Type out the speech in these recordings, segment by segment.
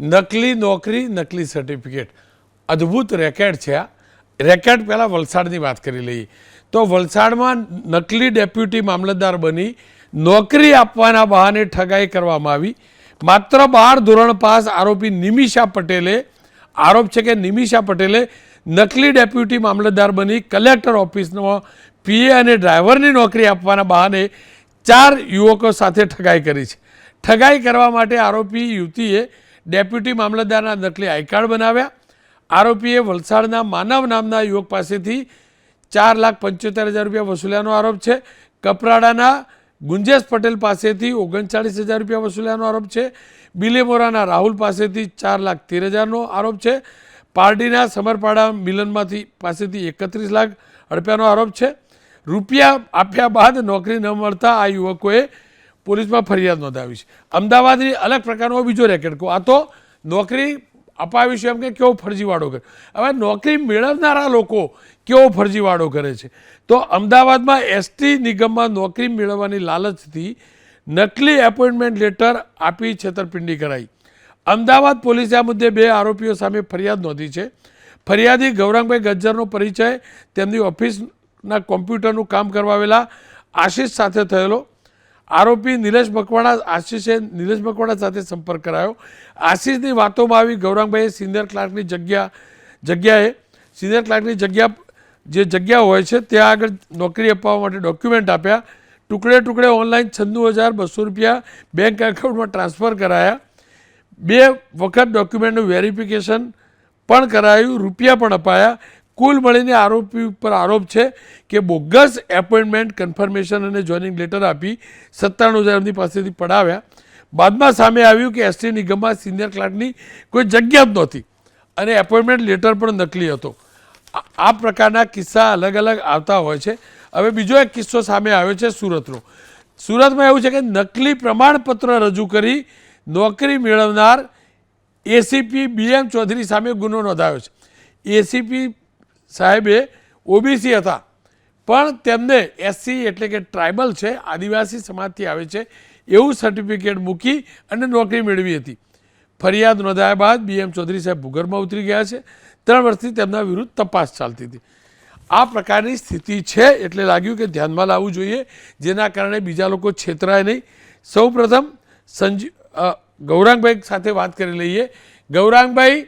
નકલી નોકરી, નકલી સર્ટિફિકેટ અદ્ભુત રેકેટ છે આ. રેકેટ પહેલાં વલસાડની વાત કરી લઈએ. તો વલસાડમાં નકલી ડેપ્યુટી મામલતદાર બની, નોકરી આપવાના બહાને ઠગાઈ કરવામાં આવી. માત્ર બાર ધોરણ પાસ આરોપી નિમિષા પટેલે, આરોપ છે કે નિમિષા પટેલે નકલી ડેપ્યુટી મામલતદાર બની, કલેક્ટર ઓફિસનો પીએ અને ડ્રાઈવરની નોકરી આપવાના બહાને ચાર યુવકો સાથે ઠગાઈ કરી છે. ઠગાઈ કરવા માટે આરોપી યુવતીએ ડેપ્યુટી મામલતદારના નકલી આઈ કાર્ડ બનાવ્યા. આરોપીએ વલસાડના માનવ નામના યુવક પાસેથી ચાર લાખ પંચોતેર હજાર રૂપિયા વસૂલ્યાનો આરોપ છે. કપરાડાના ગુંજેશ પટેલ પાસેથી ઓગણચાળીસ હજાર રૂપિયા વસૂલ્યાનો આરોપ છે. બિલેમોરાના રાહુલ પાસેથી ચાર લાખ તેર હજારનો આરોપ છે. પારડીના સમરપાડા મિલનમાંથી પાસેથી એકત્રીસ લાખ રૂપિયાનો આરોપ છે. રૂપિયા આપ્યા બાદ નોકરી ન મળતા આ યુવકોએ પોલીસમાં ફરિયાદ નોંધાવી છે અમદાવાદની અલગ પ્રકારનો બીજો રેકેટ કહો. આ તો નોકરી અપાવી છે એમ કે કેવો ફરજીવાળો કરે. હવે નોકરી મેળવનારા લોકો કેવો ફરજીવાળો કરે છે? તો અમદાવાદમાં એસટી નિગમમાં નોકરી મેળવવાની લાલચથી નકલી એપોઇન્ટમેન્ટ લેટર આપી છેતરપિંડી કરાઈ. અમદાવાદ પોલીસે આ મુદ્દે બે આરોપીઓ સામે ફરિયાદ નોંધી છે. ફરિયાદી ગૌરાંગભાઈ ગજ્જરનો પરિચય, તેમની ઓફિસના કોમ્પ્યુટરનું કામ કરવાવેલા આશિષ સાથે થયેલો આરોપી નિલેશ મકવાણા, આશીષે નિલેશ મકવાણા સાથે સંપર્ક કરાયો. આશીષની વાતોમાં આવી ગૌરાંગભાઈએ સિનિયર ક્લાર્કની જગ્યા, જગ્યાએ સિનિયર ક્લાર્કની જગ્યા, જે જગ્યા હોય છે, ત્યાં આગળ નોકરી અપાવવા માટે ડોક્યુમેન્ટ આપ્યા. ટુકડે ટુકડે ઓનલાઈન છન્નું હજાર બસો રૂપિયા બેંક એકાઉન્ટમાં ટ્રાન્સફર કરાયા. બે વખત ડોક્યુમેન્ટનું વેરિફિકેશન પણ કરાયું, રૂપિયા પણ અપાયા. કુલ મળીને આરોપી ઉપર આરોપ છે કે બોગસ એપોઇન્ટમેન્ટ, કન્ફર્મેશન અને જોઈનિંગ લેટર આપી સત્તાણું હજાર એમની પાસેથી પડાવ્યા. બાદમાં સામે આવ્યું કે એસટી નિગમમાં સિનિયર ક્લાર્કની કોઈ જગ્યા જ નહોતી અને એપોઇન્ટમેન્ટ લેટર પણ નકલી હતો. આ- પ્રકારના કિસ્સા અલગ અલગ આવતા હોય છે. હવે બીજો એક કિસ્સો સામે આવ્યો છે સુરતનો. સુરતમાં એવું છે કે નકલી પ્રમાણપત્ર રજૂ કરી નોકરી મેળવનાર એસીપી બીએમ ચૌધરી સામે ગુનો નોંધાયો છે. એસીપી સાહેબે ઓબીસી હતા. પણ તેમને એસસી એટલે કે ટ્રાઇબલ છે, આદિવાસી સમાજથી આવે છે, એવું સર્ટિફિકેટ મૂકી અને નોકરી મેળવી હતી. ફરિયાદ નોંધાયા બાદ બીએમ ચૌધરી સાહેબ ભૂગર્ભમાં ઉતરી ગયા છે. ત્રણ વર્ષથી તેમના વિરુદ્ધ તપાસ ચાલતી હતી. આ પ્રકારની સ્થિતિ છે એટલે લાગ્યું કે ધ્યાનમાં લાવવું જોઈએ, જેના કારણે બીજા લોકો છેતરાય નહીં. સૌ પ્રથમ સંજીવ ગૌરાંગભાઈ સાથે વાત કરી લઈએ. ગૌરાંગભાઈ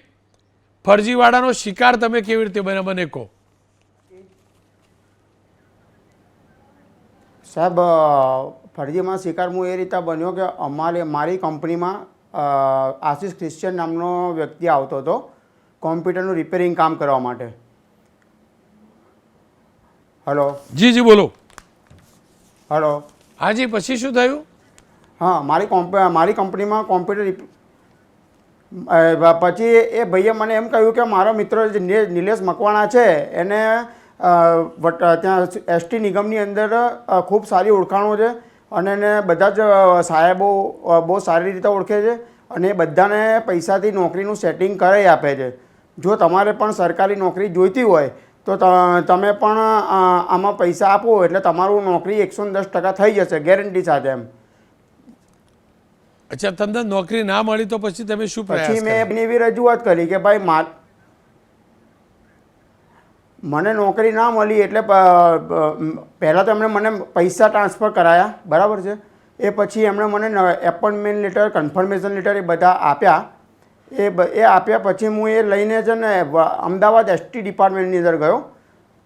ફરજીવાળાનો શિકાર તમે કેવી રીતે બને મને કહો. સાહેબ ફરજીમાં શિકાર હું એ રીતે બન્યો કે અમારે મારી કંપનીમાં આશીષ ક્રિશ્ચિયન નામનો વ્યક્તિ આવતો હતો કોમ્પ્યુટરનું રિપેરિંગ કામ કરવા માટે. હલો. જી જી બોલો. હલો. હાજી પછી શું થયું? હા મારી કોમ્પ મારી કંપનીમાં કોમ્પ્યુટર પછી એ ભાઈએ મને એમ કહ્યું કે મારો મિત્ર જે નિલેશ મકવાણા છે, એને ત્યાં એસટી નિગમની અંદર ખૂબ સારી ઓળખાણો છે અને એને બધા જ સાહેબો બહુ સારી રીતે ઓળખે છે અને એ બધાને પૈસાથી નોકરીનું સેટિંગ કરાવી આપે છે. જો તમારે પણ સરકારી નોકરી જોઈતી હોય, ત- તમે પણ આમાં પૈસા આપો એટલે તમારું નોકરી એકસો દસ ટકા થઈ જશે, ગેરંટી સાથે એમ. અચ્છા તમને નોકરી ના મળી તો પછી તમે શું પ્રયાસ પછી મેં? એમની એવી રજૂઆત કરી કે ભાઈ મા મને નોકરી ના મળી એટલે પહેલાં તો એમણે મને પૈસા ટ્રાન્સફર કરાયા બરાબર છે? એ પછી એમણે મને એપોઇન્ટમેન્ટ લેટર કન્ફર્મેશન લેટર એ બધા આપ્યા. એ એ આપ્યા પછી હું એ લઈને છે ને અમદાવાદ એસટી ડિપાર્ટમેન્ટની અંદર ગયો.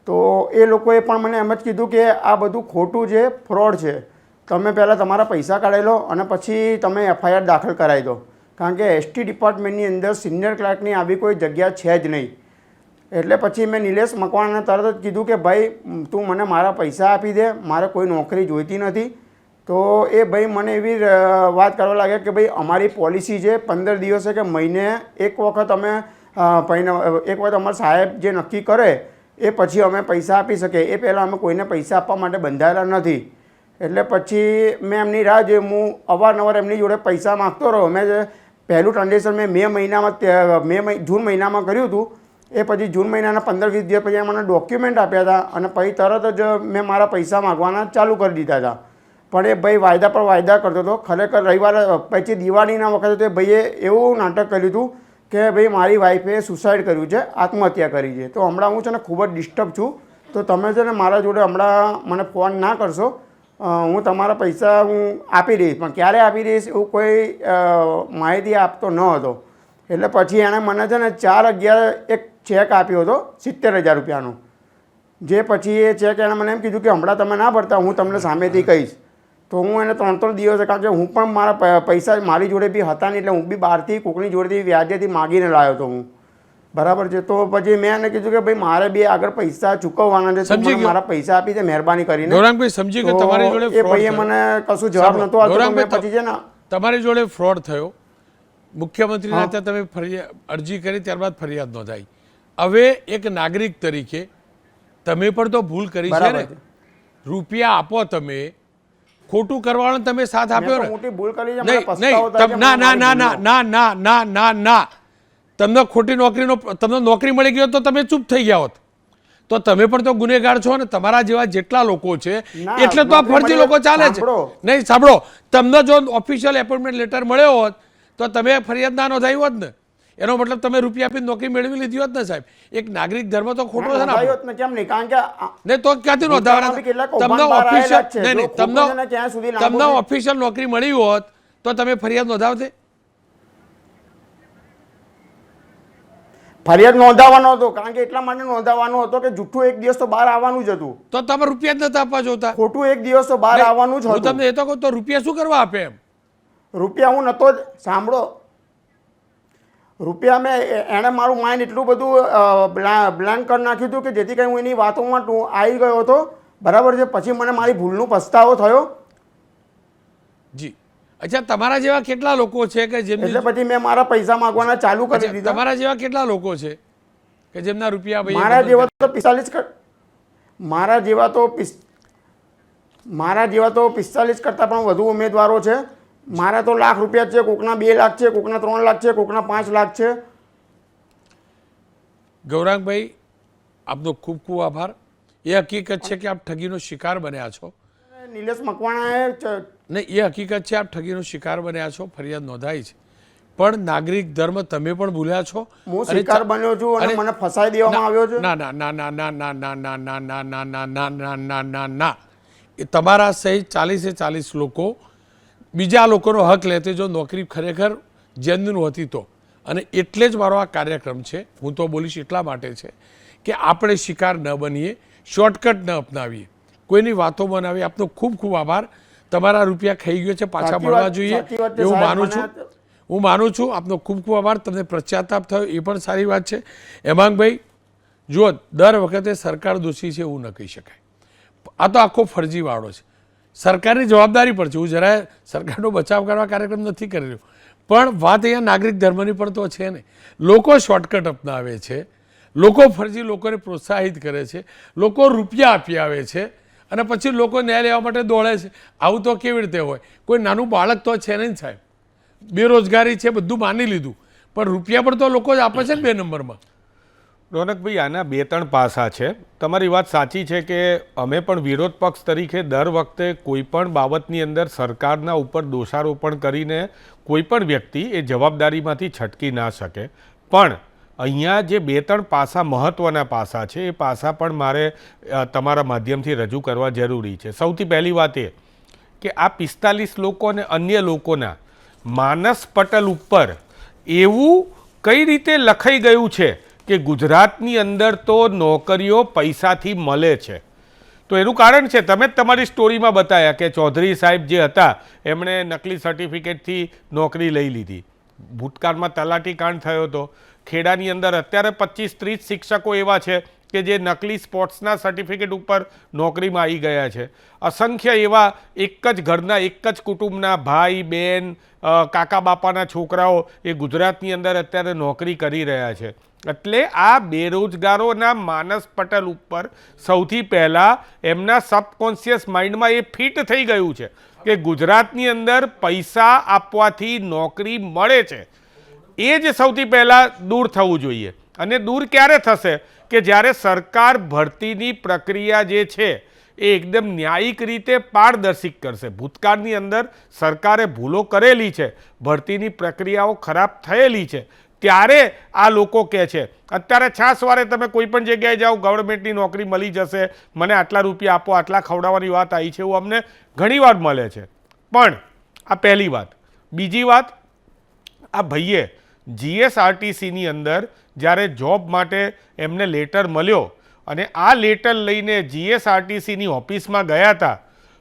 તો એ લોકોએ પણ મને એમ જ કીધું કે આ બધું ખોટું છે ફ્રોડ છે. તમે પહેલાં તમારા પૈસા કાઢી લો અને પછી તમે એફઆઈઆર દાખલ કરાવી દો. કારણ કે એસટી ડિપાર્ટમેન્ટની અંદર સિનિયર ક્લાર્કની આવી કોઈ જગ્યા છે જ નહીં. એટલે પછી મેં નિલેશ મકવાણાને તરત જ કીધું કે, ભાઈ, તું મને મારા પૈસા આપી દે, મારે કોઈ નોકરી જોઈતી નથી. તો એ ભાઈ મને એવી વાત કરવા લાગ્યા કે, ભાઈ, અમારી પોલિસી છે પંદર દિવસે કે મહિને એક વખત અમે એક વખત અમારા સાહેબ જે નક્કી કરે, એ પછી અમે પૈસા આપી શકીએ. એ પહેલાં અમે કોઈને પૈસા આપવા માટે બંધાયેલા નથી. એટલે પછી મેં એમની રાહ જોઈ. હું અવારનવાર એમની જોડે પૈસા માગતો રહ્યો. મેં પહેલું ટ્રાન્ઝેક્શન મેં મે મહિનામાં મે જૂન મહિનામાં કર્યું હતું. એ પછી જૂન મહિનાના પંદર વીસ દિવસ પછી મને ડોક્યુમેન્ટ આપ્યા હતા અને પછી તરત જ મેં મારા પૈસા માગવાના ચાલુ કરી દીધા હતા. પણ એ ભાઈ વાયદા પર વાયદા કરતો હતો. ખરેખર રવિવારે, પછી દિવાળીના વખતે તે ભાઈએ એવું નાટક કર્યું હતું કે ભાઈ, મારી વાઈફે સુસાઇડ કર્યું છે, આત્મહત્યા કરી છે. તો હમણાં હું છે ને ખૂબ જ ડિસ્ટર્બ છું. તો તમે છે ને મારા જોડે હમણાં મને ફોન ના કરશો. હું તમારા પૈસા હું આપી દઈશ, પણ ક્યારે આપી દઈશ એવું કોઈ માહિતી આપતો ન હતો. એટલે પછી એણે મને છે ને ચાર અગિયાર એક ચેક આપ્યો હતો, સિત્તેર હજાર રૂપિયાનો. જે પછી એ ચેક એણે મને એમ કીધું કે હમણાં તમે ના ભરતા, હું તમને સામેથી કહીશ. તો હું એને ત્રણ ત્રણ દિવસે, કારણ કે હું પણ મારા પૈસા મારી જોડે બી હતા નહીં, એટલે હું બી બહારથી કોકની જોડેથી વ્યાજેથી માગીને લાવ્યો હતો હું. બરાબર છે. તો પછી મેં એને કીધું કે ભાઈ મારે બે આગળ પૈસા ચૂકવવાના છે. સમજી મારા પૈસા આપી દે મહેરબાની કરીને. ગૌરાંગભાઈ સમજી ગયો તમારી જોડે એ ભાઈએ મને કશું જવાબ નતો આપ્યો મેં પછી છે ને તમારી જોડે ફ્રોડ થયો. મુખ્યમંત્રીના ત્યાં તમે ફરિયાદ અરજી કરી ત્યારબાદ ફરિયાદ નોંધાઈ. હવે એક નાગરિક તરીકે તમે પણ તો ભૂલ કરી છે ને. રૂપિયા આપો તમે. ખોટું કરવાનો તમે સાથ આપ્યો ને. મોટી ભૂલ કરી છે. ના ના ના ના ના ના ના ના. તમને ખોટી નોકરીનો તમને નોકરી મળી ગઈ હોત તો તમે ચૂપ થઈ ગયા હોત. તો તમે પણ તો ગુનેગાર છો ને તમારા જેવા જેટલા લોકો છે એટલે તો આ ફરજી લોકો ચાલે છે. નહીં સાંભળો. તમને જો ઓફિશિયલ એપોઇન્ટમેન્ટ લેટર મળ્યો હોત તો તમે ફરિયાદ ના નોંધાવી હોત ને. એનો મતલબ તમે રૂપિયા આપીને નોકરી મેળવી લીધી હોત ને સાહેબ. એક નાગરિક ધર્મ તો ખોટો છે ને કેમ નહીં? કારણ કે આ- તો ક્યાંથી નોંધાવાના તમને ઓફિશિયલ. નહીં નહીં તમને તમને ઓફિશિયલ નોકરી મળી હોત તો તમે ફરિયાદ નોંધાવતે? ફરિયાદ નોંધાવવાનો હતો કારણ કે એટલા માટે નોંધાવવાનો હતો કે જૂઠું એક દિવસ તો બહાર આવવાનું જ હતું. તો તમે રૂપિયા જ નતા આપવા જોતા? ખોટું એક દિવસ તો બહાર આવવાનું જ હતું. તમને એ તો કહું તો રૂપિયા શું કરવા આપે એમ? રૂપિયા હું નતો જ સાંભળો. રૂપિયા મેં એણે મારું માઇન્ડ એટલું બધું બ્લેન્ક કરી નાખ્યું હતું કે જેથી કંઈ હું એની વાતોમાં આવી ગયો હતો. બરાબર છે? પછી મને મારી ભૂલનો પસ્તાવો થયો. જી. અચ્છા તમારા જેવા કેટલા લોકો છે કે જેમની એટલે પછી મેં મારા પૈસા માંગવાના ચાલુ કરી દીધા. તમારા જેવા કેટલા લોકો છે કે જેમના રૂપિયા ભાઈ મારા જેવા તો પિસ્તાલીસ મારા જેવા તો મારા જેવા તો પિસ્તાલીસ કરતાં પણ વધુ ઉમેદવારો છે. મારા તો લાખ રૂપિયા છે કોકના બે લાખ છે કોકના ત્રણ લાખ છે કોકના પાંચ લાખ છે. ગૌરાંગભાઈ આપનો ખૂબ ખૂબ આભાર. એ હકીકત છે કે આપ ઠગીનો શિકાર બન્યા છો. નિલેશ મકવાણાએ ને એ હકીકત છે આપ ઠગીનો શિકાર બન્યા છો ફરિયાદ નોંધાઈ છે પણ નાગરિક ધર્મ તમે પણ ભૂલ્યા છો હું શિકાર બન્યો છું અને મને ફસાઈ દેવામાં આવ્યો છે ના ના ના ના ના ના ના ના ના ના ના ના ના ના ના ના ના એ તમારા સહિત ચાલીસે ચાલીસ લોકો બીજા લોકોનો હક લેતે જો નોકરી ખરેખર જેન્યુન હતી તો અને એટલે જ મારો આ કાર્યક્રમ છે હું તો બોલીશ એટલા માટે છે કે આપણે શિકાર ન બનીએ શોર્ટકટ ન અપનાવીએ કોઈની વાતો બનાવી આપનો ખૂબ ખૂબ આભાર. તમારા રૂપિયા ખાઈ ગયો છે પાછા મળવા જોઈએ. એવું માનું છું. હું માનું છું આપનો ખૂબ ખૂબ આભાર. તમને પશ્ચાતાપ થયો એ પણ સારી વાત છે. હેમાંગભાઈ જુઓ દર વખતે સરકાર દોષી છે એવું ન કહી શકાય. આ તો આખો ફરજીવાળો છે. સરકારની જવાબદારી પણ છે. હું જરાય સરકારનો બચાવ કરવા કાર્યક્રમ નથી કરી રહ્યો. પણ વાત અહીંયા નાગરિક ધર્મની પણ તો છે ને. લોકો શોર્ટકટ અપનાવે છે. લોકો ફરજી લોકોને પ્રોત્સાહિત કરે છે. લોકો રૂપિયા આપી આવે છે. અને પછી લોકો ન્યાય લેવા માટે દોડે છે. આવું તો કેવી રીતે હોય? કોઈ નાનું બાળક તો છે નહીં સાહેબ. બેરોજગારી છે, બધું માની લીધું. પણ રૂપિયા પણ તો લોકો જ આપે છે ને બે નંબરમાં. રોનકભાઈ, આના બે ત્રણ પાસા છે. તમારી વાત સાચી છે કે અમે પણ વિરોધ પક્ષ તરીકે દર વખતે કોઈ પણ બાબતની અંદર સરકારના ઉપર દોષારોપણ કરીને કોઈ પણ વ્યક્તિ એ જવાબદારીમાંથી છટકી ના શકે. પણ અહીંયા જે બે ત્રણ પાસા મહત્ત્વના પાસા છે, એ પાસા પણ મારે તમારા માધ્યમથી રજૂ કરવા જરૂરી છે. સૌથી પહેલી વાત એ કે આ પિસ્તાલીસ લોકો અને અન્ય લોકોના માનસ પટલ ઉપર એવું કઈ રીતે લખાઈ ગયું છે કે ગુજરાતની અંદર તો નોકરીઓ પૈસાથી મળે છે. તો એનું કારણ છે, તમે જ તમારી સ્ટોરીમાં બતાવ્યા કે ચૌધરી સાહેબ જે હતા, એમણે નકલી સર્ટિફિકેટથી નોકરી લઈ લીધી. ભૂતકાળમાં તલાટી કાંડ થયો હતો. ખેડાની અંદર અત્યારે પચીસ ત્રીસ શિક્ષકો એવા છે કે જે નકલી સ્પોર્ટ્સના સર્ટિફિકેટ ઉપર નોકરીમાં આવી ગયા છે. અસંખ્ય એવા એક જ ઘરના એક જ કુટુંબના ભાઈ બહેન કાકા, બાપાના છોકરાઓ એ ગુજરાતની અંદર અત્યારે નોકરી કરી રહ્યા છે. એટલે આ બેરોજગારોના માનસ પટલ ઉપર સૌથી પહેલાં એમના સબકોન્શિયસ માઇન્ડમાં એ ફિટ થઈ ગયું છે. કે ગુજરાતની અંદર પૈસા આપવાથી નોકરી મળે છે. એ જ સૌથી પહેલાં દૂર થવું જોઈએ. અને દૂર ક્યારે થશે? કે જ્યારે સરકાર ભરતીની પ્રક્રિયા જે છે, એ એકદમ ન્યાયિક રીતે પારદર્શિક કરશે. ભૂતકાળની અંદર સરકારે ભૂલો કરેલી છે. ભરતીની પ્રક્રિયાઓ ખરાબ થયેલી છે. ત્યારે આ લોકો કહે છે. અત્યારે છાસવારે તમે કોઈ પણ જગ્યાએ જાઓ ગવર્મેન્ટની નોકરી મળી જશે. મને આટલા રૂપિયા આપો, આટલા ખવડાવવાની વાત આવી છે એવું અમને ઘણીવાર મળે છે. પણ આ પહેલી વાત. બીજી વાત, આ ભાઈએ જીએસઆરટીસીની અંદર જ્યારે જોબ માટે એમને લેટર મળ્યો અને આ લેટર લઈને જીએસઆરટીસીની ઓફિસમાં ગયા હતા,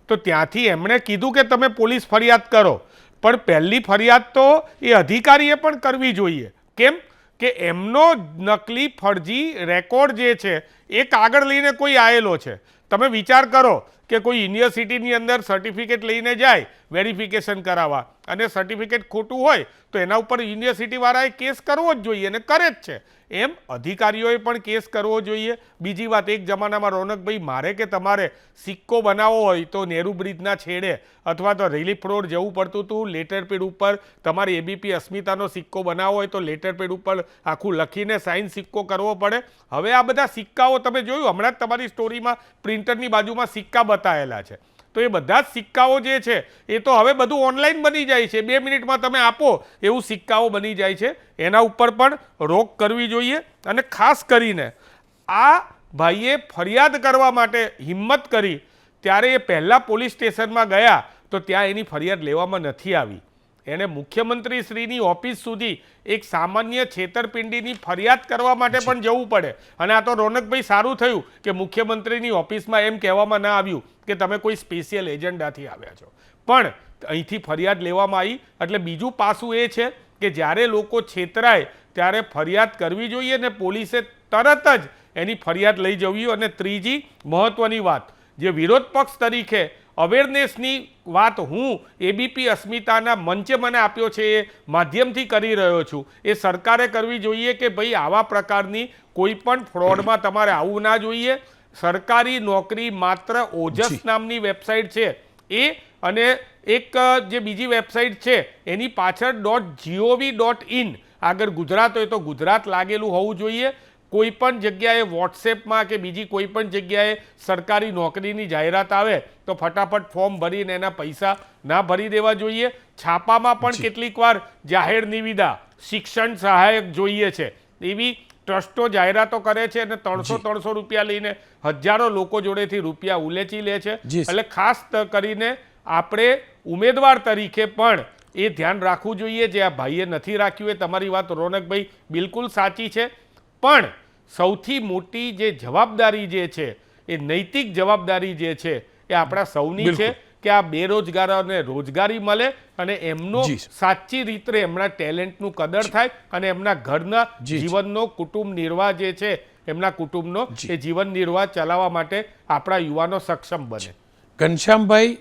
તો ત્યાંથી એમણે કીધું કે તમે પોલીસ ફરિયાદ કરો. પણ પહેલી ફરિયાદ તો એ અધિકારીએ પણ કરવી જોઈએ. કેમ કે એમનો નકલી ફરજી રેકોર્ડ જે છે એ કાગળ લઈને કોઈ આવેલો છે. તમે વિચાર કરો કે કોઈ યુનિવર્સિટીની અંદર સર્ટિફિકેટ લઈને જાય વેરિફિકેશન કરાવવા. અને સર્ટિફિકેટ ખોટું હોય, તો એના ઉપર યુનિવર્સિટીવાળાએ કેસ કરવો જ જોઈએ અને કરે જ છે. એમ અધિકારીઓએ પણ કેસ કરવો જોઈએ. બીજી વાત, એક જમાનામાં રોનકભાઈ, મારે કે તમારે સિક્કો બનાવવો હોય તો નેહરુ બ્રિજના છેડે અથવા તો રિલીફ રોડ જવું પડતું હતું લેટર પેડ ઉપર તમારે એબીપી અસ્મિતાનો સિક્કો બનાવવો હોય તો લેટર પેડ ઉપર આખું લખીને સાઇન સિક્કો કરવો પડે. હવે આ બધા સિક્કાઓ તમે જોયું, હમણાં જ તમારી સ્ટોરીમાં પ્રિન્ટરની બાજુમાં સિક્કા બતાવેલા છે. તો એ બધા જ સિક્કાઓ જે છે, એ તો હવે બધું ઓનલાઈન બની જાય છે. બે મિનિટમાં તમે આપો, એવું સિક્કાઓ બની જાય છે. એના ઉપર પણ રોક કરવી જોઈએ અને ખાસ કરીને આ ભાઈએ ફરિયાદ કરવા માટે હિંમત કરી, ત્યારે એ પહેલાં પોલીસ સ્ટેશનમાં ગયા, તો ત્યાં એની ફરિયાદ લેવામાં નથી આવી. એણે મુખ્યમંત્રી શ્રીની ઓફિસ સુધી એક સામાન્ય છેતરપિંડીની ફરિયાદ કરવા માટે પણ જવું પડે. અને આ તો રોનકભાઈ સારું થયું કે મુખ્યમંત્રીની ઓફિસમાં એમ કહેવામાં ના આવ્યું કે તમે કોઈ સ્પેશિયલ એજન્ડાથી આવ્યા છો. પણ અહીંથી ફરિયાદ લેવામાં આવી. એટલે બીજું પાસું એ છે કે જ્યારે લોકો છેતરાય ત્યારે ફરિયાદ કરવી જોઈએ ને પોલીસે તરત જ એની ફરિયાદ લઈ જવી અને ત્રીજી મહત્વની વાત જે વિરોધ પક્ષ તરીકે અવેરનેસની વાત હું એબીપી અસ્મિતાના મંચે મને આપ્યો છે એ માધ્યમથી કરી રહ્યો છું. એ સરકારે કરવી જોઈએ કે ભાઈ આવા પ્રકારની કોઈ પણ ફ્રોડમાં તમારે આવવું ના જોઈએ. સરકારી નોકરી માત્ર ઓજસ નામની વેબસાઇટ છે એ અને એક જે બીજી વેબસાઇટ છે એની પાછળ ડોટ જીઓવી ડોટ ઇન આગળ ગુજરાત હોય તો ગુજરાત લાગેલું હોવું જોઈએ. કોઈ પણ જગ્યાએ વોટ્સએપમાં કે બીજી કોઈ પણ જગ્યાએ સરકારી નોકરીની જાહેરાત આવે તો ફટાફટ ફોર્મ ભરીને એના પૈસા ના ભરી દેવા જોઈએ. છાપામાં પણ કેટલીક વાર જાહેર નિવિદા શિક્ષણ સહાયક જોઈએ છે. એવી ટ્રસ્ટો જાહેરાતો કરે છે અને ત્રણસો ત્રણસો રૂપિયા લઈને હજારો લોકો જોડેથી રૂપિયા ઉલેચી લે છે. એટલે ખાસ કરીને આપણે ઉમેદવાર તરીકે પણ એ ધ્યાન રાખવું જોઈએ. જે આ ભાઈએ નથી રાખ્યું એ તમારી વાત રોનકભાઈ બિલકુલ સાચી છે. પણ સૌથી મોટી જે જવાબદારી જે છે એ નૈતિક જવાબદારી જે છે એ આપણા સૌની છે કે આ બેરોજગારોને રોજગારી મળે અને એમનો. સાચી રીતે એમના ટેલેન્ટનું કદર થાય અને એમના ઘરના. જીવનનો કુટુંબ નિર્વાહ જે છે એમના કુટુંબનો એ જીવન નિર્વાહ ચલાવવા માટે આપણા યુવાનો સક્ષમ બને. ઘનશ્યામભાઈ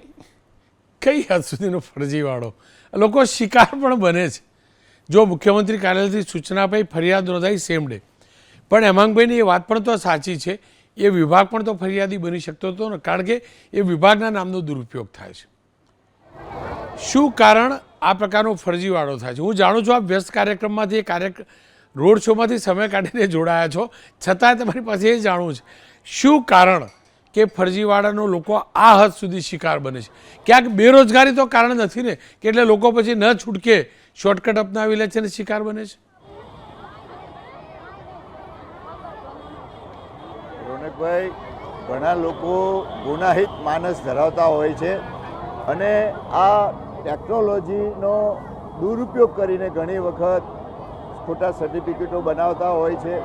કઈ હદ સુધીનો ફરજીવાળો? લોકો શિકાર પણ બને છે. જો મુખ્યમંત્રી કાર્યાલયથી સૂચના આપી ફરિયાદ નોંધાઈ સેમ ડે પણ હેમાંગભાઈની એ વાત પણ તો સાચી છે. એ વિભાગ પણ તો ફરિયાદી બની શકતો હતો ને, કારણ કે એ વિભાગના નામનો દુરુપયોગ થાય છે. શું કારણ આ પ્રકારનો ફરજીવાળો થાય છે? હું જાણું છું આપ વ્યસ્ત કાર્યક્રમમાંથી એ કાર્ય રોડ શોમાંથી સમય કાઢીને જોડાયા છો. છતાંય તમારી પાસે એ જાણવું છે. શું કારણ કે ફરજીવાળાનો લોકો આ હદ સુધી શિકાર બને છે? ક્યાંક બેરોજગારી તો કારણ નથી ને, કે એટલે લોકો પછી ન છૂટકે શોર્ટકટ અપનાવી લે છે અને શિકાર બને છે? રોનકભાઈ ઘણા લોકો ગુનાહિત માનસ ધરાવતા હોય છે અને આ ટેકનોલોજીનો દુરુપયોગ કરીને ઘણી વખત ખોટા સર્ટિફિકેટો બનાવતા હોય છે.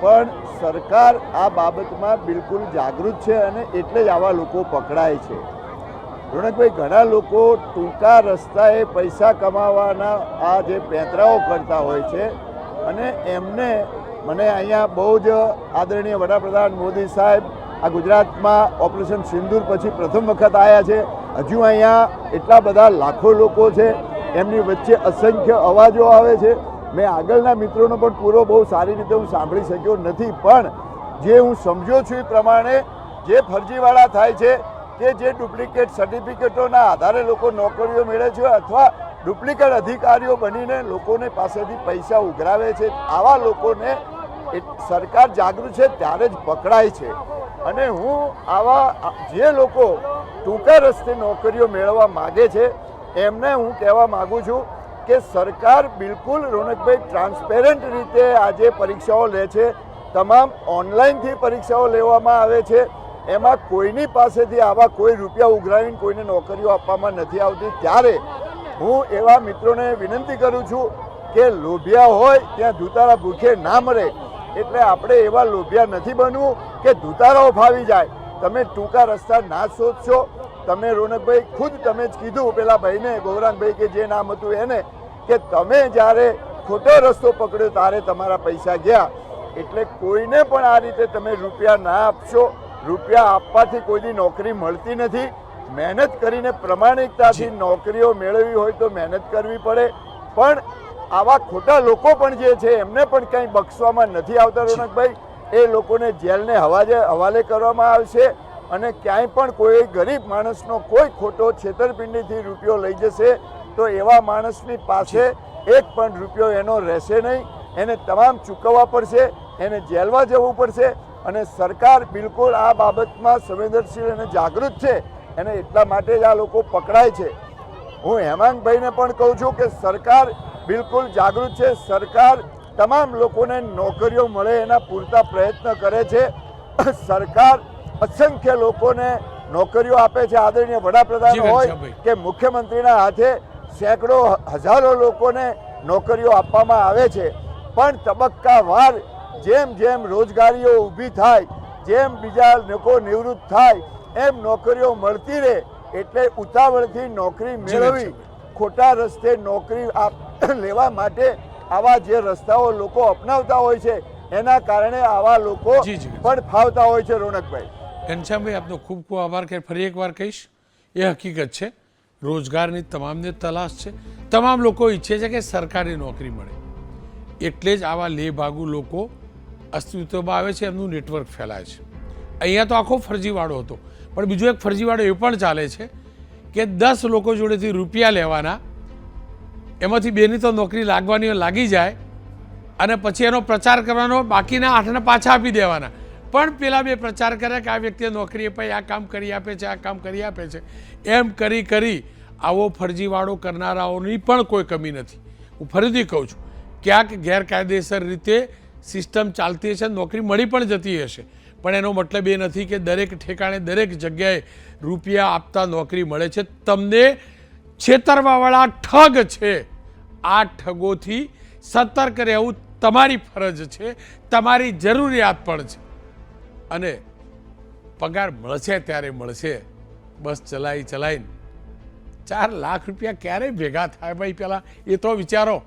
પણ સરકાર આ બાબતમાં બિલકુલ જાગૃત છે અને એટલે જ આવા લોકો પકડાય છે. રોનકભાઈ, ઘણા લોકો ટૂંકા રસ્તાએ પૈસા કમાવાના આ જે પેંતરાઓ કરતા હોય છે અને એમને મને અહીંયા બહુ જ આદરણીય વડાપ્રધાન મોદી સાહેબ આ ગુજરાતમાં ઓપરેશન સિંદૂર પછી પ્રથમ વખત આવ્યા છે. હજુ અહીંયા એટલા બધા લાખો લોકો છે, એમની વચ્ચે અસંખ્ય અવાજો આવે છે. મેં આગળના મિત્રોનો પણ પૂરો બહુ સારી રીતે હું સાંભળી શક્યો નથી, પણ જે હું સમજ્યો છું એ પ્રમાણે જે ફરજીવાળા થાય છે કે જે ડુપ્લિકેટ સર્ટિફિકેટોના આધારે લોકો નોકરીઓ મેળવે છે અથવા ડુપ્લિકેટ અધિકારીઓ બનીને લોકોને પાસેથી પૈસા ઉઘરાવે છે. આવા લોકોને સરકાર જાગૃત છે, ત્યારે જ પકડાય છે. અને હું આવા જે લોકો ટૂંકા રસ્તે નોકરીઓ મેળવવા માગે છે, એમને હું કહેવા માગું છું કે સરકાર બિલકુલ રોનકભાઈ ટ્રાન્સપેરન્ટ રીતે આજે પરીક્ષાઓ લે છે. તમામ ઓનલાઈનથી પરીક્ષાઓ લેવામાં આવે છે. એમાં કોઈની પાસેથી આવા કોઈ રૂપિયા ઉઘરાવીને કોઈને નોકરીઓ આપવામાં નથી આવતી. ત્યારે હું એવા મિત્રોને વિનંતી કરું છું કે લોભિયા હોય ત્યાં ધૂતારા ભૂખે ના મરે. એટલે આપણે એવા લોભિયા નથી બનવું કે ધૂતારાઓ ફાવી જાય. તમે ટૂંકા રસ્તા ના શોધશો. તમે રોનકભાઈ, ખુદ તમે જ કીધું પેલા ભાઈને ગૌરાંગભાઈ કે જે નામ હતું એને, કે તમે જ્યારે ખોટો રસ્તો પકડ્યો ત્યારે તમારા પૈસા ગયા. એટલે કોઈને પણ આ રીતે તમે રૂપિયા ના આપશો. રૂપિયા આપવાથી કોઈની નોકરી મળતી નથી. મહેનત કરીને પ્રમાણિકતાથી નોકરીઓ મેળવવી હોય તો મહેનત કરવી પડે. પણ આવા ખોટા લોકો પણ જે છે એમને પણ કંઈ બક્ષવામાં નથી આવતા રોનકભાઈ. એ લોકોને જેલને હવાજે હવાલે કરવામાં આવશે અને ક્યાંય પણ કોઈ ગરીબ માણસનો કોઈ ખોટો છેતરપિંડીથી રૂપિયો લઈ જશે તો એવા માણસની પાસે એક પણ રૂપિયો એનો રહેશે નહીં. એને તમામ ચૂકવવા પડશે એને જેલમાં જવું પડશે અને સરકાર બિલકુલ આ બાબતમાં સંવેદનશીલ અને જાગૃત છે. એને એટલા માટે જ આ લોકો પકડાય છે. હું હેમાંગભાઈને પણ કહું છું કે સરકાર બિલકુલ જાગૃત છે. સરકાર તમામ લોકોને નોકરીઓ મળે એના પૂરતા પ્રયત્ન કરે છે. સરકાર અસંખ્ય લોકોને નોકરીઓ આપે છે. આદરણીય વડાપ્રધાન હોય કે મુખ્યમંત્રીના હાથે સેંકડો હજારો લોકોને નોકરીઓ આપવામાં આવે છે. પણ તબક્કાવાર જેમ જેમ રોજગારીઓ ઊભી થાય જેમ બીજા લોકો નિવૃત્ત થાય એમ નોકરીઓ મળતી રહે એટલે ઉતાવળથી નોકરી મેળવી ખોટા રસ્તે નોકરી લેવા માટે આવા જે રસ્તાઓ લોકો અપનાવતા હોય છે એના કારણે આવા લોકો. પણ ફાવતા હોય છે રોનકભાઈ. ઘનશ્યામભાઈ આપનો ખૂબ ખૂબ આભાર. કે ફરી એકવાર કહીશ એ હકીકત છે રોજગારની તમામને તલાશ છે. તમામ લોકો ઈચ્છે છે કે સરકારી નોકરી મળે. એટલે જ આવા લેભાગુ લોકો અસ્તિત્વમાં આવે છે એમનું નેટવર્ક ફેલાય છે. અહીંયા તો આખો ફરજીવાળો હતો. પણ બીજો એક ફરજીવાળો એ પણ ચાલે છે કે દસ લોકો જોડેથી રૂપિયા લેવાના, એમાંથી બેની તો નોકરી લાગવાની લાગી જાય, અને પછી એનો પ્રચાર કરવાનો બાકીના આઠને પાછા આપી દેવાના. પણ પેલા બે પ્રચાર કરે કે આ વ્યક્તિએ નોકરી અપાઈ, આ કામ કરી આપે છે, આ કામ કરી આપે છે. એમ કરી કરી આવો ફરજીવાળો કરનારાઓની પણ કોઈ કમી નથી. હું ફરીથી કહું છું, ક્યાંક ગેરકાયદેસર રીતે સિસ્ટમ ચાલતી હશે, નોકરી મળી પણ જતી હશે. પણ એનો મતલબ એ નથી કે દરેક ઠેકાણે દરેક જગ્યાએ રૂપિયા આપતા નોકરી મળે છે. તમને છેતરવાવાળા ઠગ છે. આ ઠગોથી સતર્ક રહેવું તમારી ફરજ છે. તમારી જરૂરિયાત પણ છે. અને પગાર મળશે ત્યારે મળશે. બસ ચલાવી ચલાવીને ચાર લાખ રૂપિયા ક્યારે ભેગા થાય ભાઈ પહેલાં એ તો વિચારો.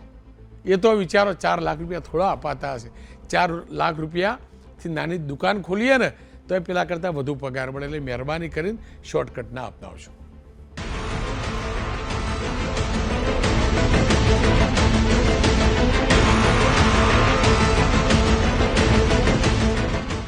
એ તો વિચારો, ચાર લાખ રૂપિયા થોડા અપાતા હશે. ચાર લાખ રૂપિયાથી નાની દુકાન ખોલીએ ને તો એ પેલા કરતાં વધુ પગાર મળે. એટલે મહેરબાની કરીને શોર્ટકટ ના અપનાવશો.